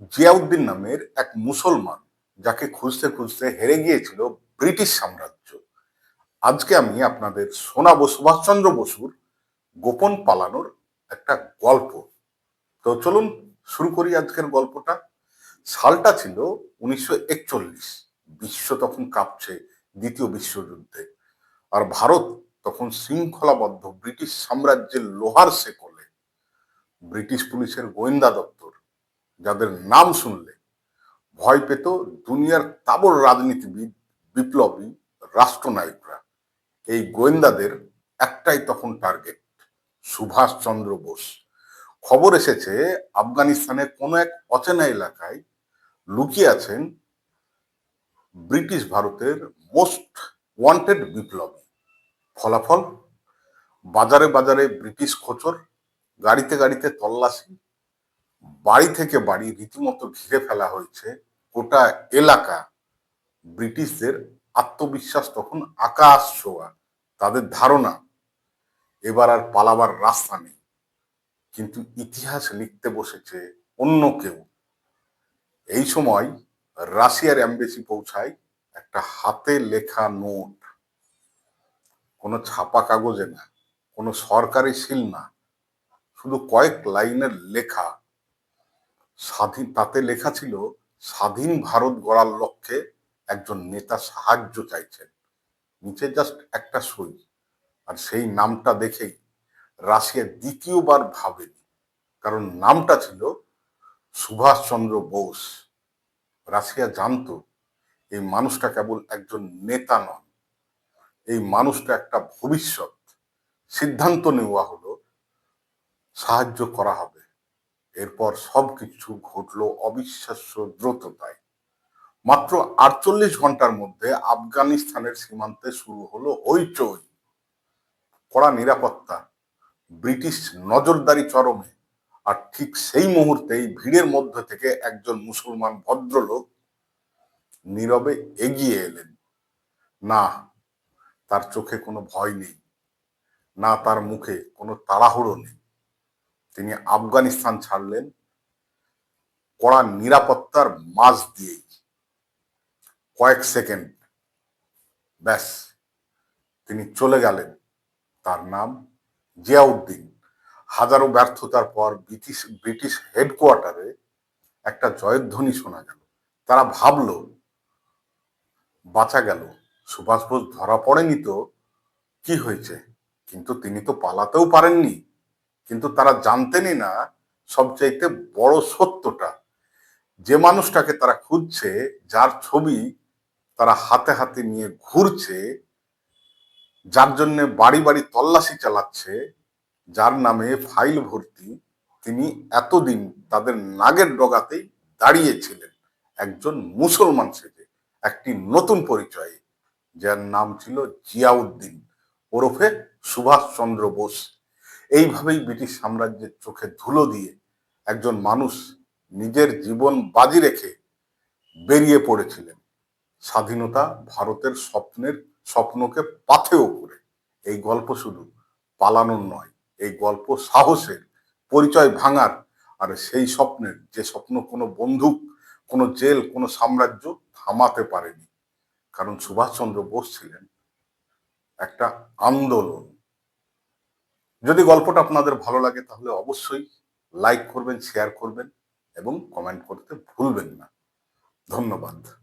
জিয়াউদ্দিন নামের এক মুসলমান যাকে খুঁজতে খুঁজতে হেরে গিয়েছিল ব্রিটিশ সাম্রাজ্য। আজকে আমি আপনাদের শোনাবো সুভাষচন্দ্র বসুর গোপন পালানোর একটা গল্প। তো চলুন শুরু করি আজকের গল্পটা। সালটা ছিল উনিশশো বিশ্ব তখন কাঁপছে দ্বিতীয় বিশ্বযুদ্ধে। আর ভারত তখন শৃঙ্খলাবদ্ধ ব্রিটিশ সাম্রাজ্যের লোহার শেকলে ব্রিটিশ পুলিশের গোয়েন্দা দপ্তর যাদের নাম শুনলে ভয় পেত দুনিয়ার তাবর রাজনীতিবিদ, বিপ্লবী, রাষ্ট্রনায়করা। এই গোয়েন্দাদের একটাই তখন টার্গেট সুভাষচন্দ্র বোস। খবর এসেছে, আফগানিস্তানের কোনো এক অচেনা এলাকায় লুকিয়ে আছেন ব্রিটিশ ভারতের মোস্ট ওয়ান্টেড বিপ্লবী। ফলাফল? বাজারে বাজারে ব্রিটিশ খোচর, গাড়িতে গাড়িতে তল্লাশি। বাড়ি থেকে বাড়ি রীতিমতো ঘিরে ফেলা হয়েছে গোটা এলাকা। ব্রিটিশদের আত্মবিশ্বাস তখন আকাশ ছোঁয়া, তাদের ধারণা। এবার আর পালাবার রাস্তা নেই। কিন্তু ইতিহাস লিখতে বসেছে অন্য কেউ। এই সময় রাশিয়ার এম্বাসি পৌঁছায় একটা হাতে লেখা নোট। কোনো ছাপা কাগজে না, কোনো সরকারি সিল না, শুধু কয়েক লাইনের লেখা। স্বাধীন, তাতে লেখা ছিল, স্বাধীন ভারত গড়ার লক্ষ্যে একজন নেতা সাহায্য চাইছেন। নিচে জাস্ট একটা সই, আর সেই নামটা দেখেই রাশিয়া দ্বিতীয়বার ভাবেনি, কারণ নামটা ছিল সুভাষচন্দ্র বোস। রাশিয়া জানতো এই মানুষটা কেবল একজন নেতা নন, এই মানুষটা একটা ভবিষ্যৎ। সিদ্ধান্ত নেওয়া হলো, সাহায্য করা হবে। এরপর সবকিছু ঘটলো অবিশ্বাস্য দ্রুততায়। মাত্র আটচল্লিশ ঘণ্টার মধ্যে আফগানিস্তানের সীমান্তে শুরু হলো হইচই। কড়া নিরাপত্তা, ব্রিটিশ নজরদারি চরমে, আর ঠিক সেই মুহূর্তেই ভিড়ের মধ্যে থেকে একজন মুসলমান ভদ্রলোক নীরবে এগিয়ে এলেন। না, তার চোখে কোনো ভয় নেই, না তার মুখে কোনো তাড়াহুড়ো নেই। তিনি আফগানিস্তান ছাড়লেন। কড়া নিরাপত্তার মাঝ দিয়েই কয়েক সেকেন্ড। ব্যাস। তিনি চলে গেলেন। তার নাম জিয়াউদ্দিন। হাজারো ব্যর্থতার পর ব্রিটিশ ব্রিটিশ হেডকোয়ার্টারে একটা জয়ধ্বনি শোনা গেল। তারা ভাবলো, বাঁচা গেল। সুভাষ বোস ধরা পড়েনি তো। কি হয়েছে? কিন্তু তিনি তো পালাতেও পারেননি। কিন্তু তারা জানতেনই না সবচাইতে বড় সত্যটা। যে মানুষটাকে তারা খুঁজছে, যার ছবি তারা হাতে হাতে নিয়ে ঘুরছে, যার জন্য বাড়ি বাড়ি তল্লাশি চালাচ্ছে, যার নামে ফাইল ভর্তি, তিনি এতদিন তাদের নাগের ডগাতেই দাঁড়িয়েছিলেন। একজন মুসলমান সেজে, একটি নতুন পরিচয়ে, যার নাম ছিল জিয়াউদ্দিন। ওরফে সুভাষচন্দ্র বোস। এইভাবেই ব্রিটিশ সাম্রাজ্যের চোখে ধুলো দিয়ে একজন মানুষ নিজের জীবন বাজি রেখে বেরিয়ে পড়েছিলেন। স্বাধীনতা ভারতের স্বপ্নের স্বপ্নকে পাথেও করে। এই গল্প শুধু পালানোর নয়, এই গল্প সাহসের, পরিচয় ভাঙার, আর সেই স্বপ্নের যে স্বপ্ন কোনো বন্দুক, কোনো জেল, কোনো সাম্রাজ্য থামাতে পারেনি। কারণ সুভাষচন্দ্র বোস ছিলেন একটা আন্দোলন। যদি গল্পটা আপনাদের ভালো লাগে, তাহলে অবশ্যই লাইক করবেন শেয়ার করবেন এবং কমেন্ট করতে ভুলবেন না। ধন্যবাদ।